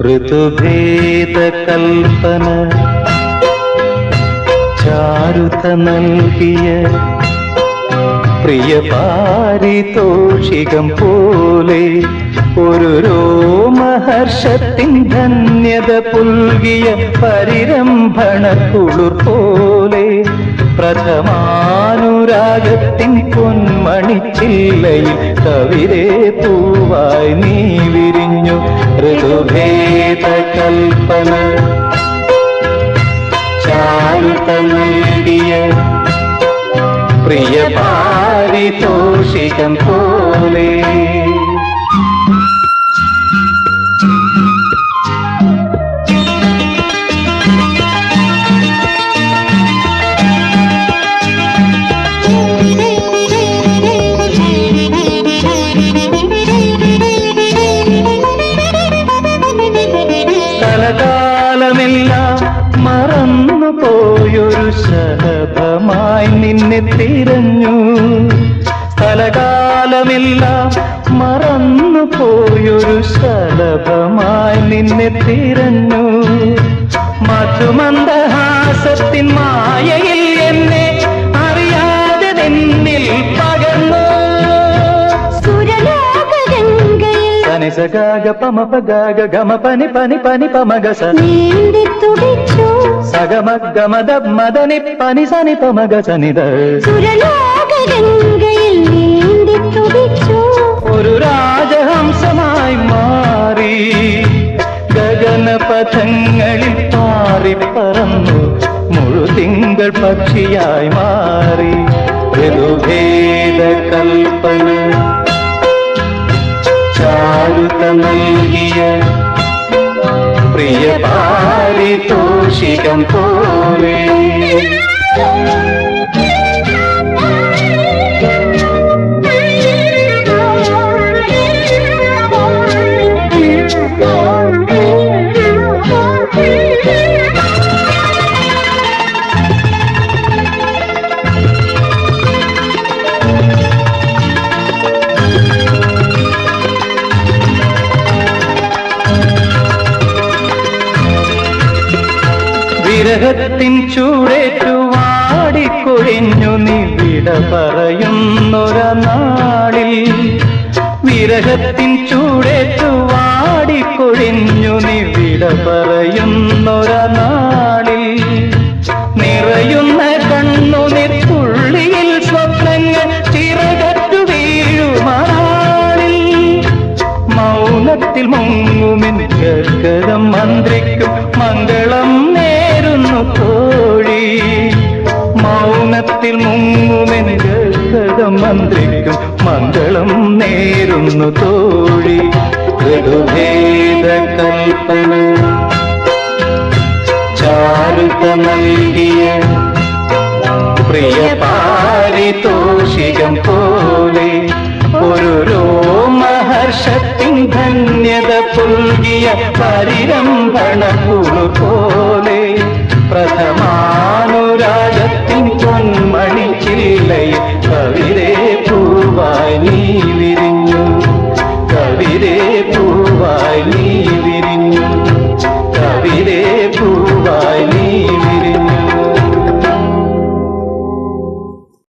ഋതുഭേദ കൽപ്പന ചാരുത നൽകിയ പ്രിയ പാരിതോഷികം പോലെ ഒരു രോമഹർഷത്തിൻ ധന്യത പുൽകിയ പരിരംഭണ കുളിർ പോലെ പ്രഥമാനുരാഗത്തിൻ പൊന്മണിച്ചില്ലയിൽ കവിതേ പൂവായി നീ വിരിഞ്ഞു. ഋതുഭേദ കൽപ്പന ചാരുത നൽകിയ പ്രിയ പാരിതോഷികം പോലെ ശലഭമായി നിന്നെ തിരഞ്ഞു. സ്ഥലകാലമില്ല മറന്നു പോയൊരു ശലഭമായി നിന്നെ തിരഞ്ഞു. മധുമന്ദഹാസത്തിൻ മായയിൽ സുരലോകഗംഗയിൽ സനിസഗാഗ പമ പഗാഗ ഗമ പനി പനി പനി പമഗസ നീന്തി തുടിച്ചു. സഗമ ഗമദ മദനി പനി സനി പമഗ സനിത ഒരു രാജഹംസമായി മാറി. ഗഗനപഥങ്ങളിൽ പാറി പറന്നു. മുഴുതിങ്കൾ പക്ഷിയായി മാറി. ഋതുഭേദ കൽപ്പന ചാരുത നൽകിയ പ്രിയ പാരിതോഷികം പോലെ. വിരഹത്തിൻ ചൂടേറ്റു വാടിക്കൊഴിഞ്ഞു നീ വിട പറയുന്നൊരനാളിൽ. വിരഹത്തിൻ ചൂടേറ്റു വാടിക്കൊഴിഞ്ഞു നീ വിട പറയുന്നൊരനാളിൽ. നിറയുന്ന കണ്ണു നിത്തുള്ളിയിൽ സ്വപ്നങ്ങൾ ചിറകറ്റു വീഴുമാളിൽ മൗനത്തിൽ മുങ്ങുമെൻ ഗർഗതം മന്ത്രിക്കും മംഗളം നേരുന്നു തോഴി. ഋതുഭേദ കൽപ്പന ചാരുത നൽകിയ പ്രിയ പാരിതോഷികം പോലെ ഒരു രോമഹർഷത്തിൻ ധന്യത പുൽകിയ പരിരംഭണ പ്രഥമാ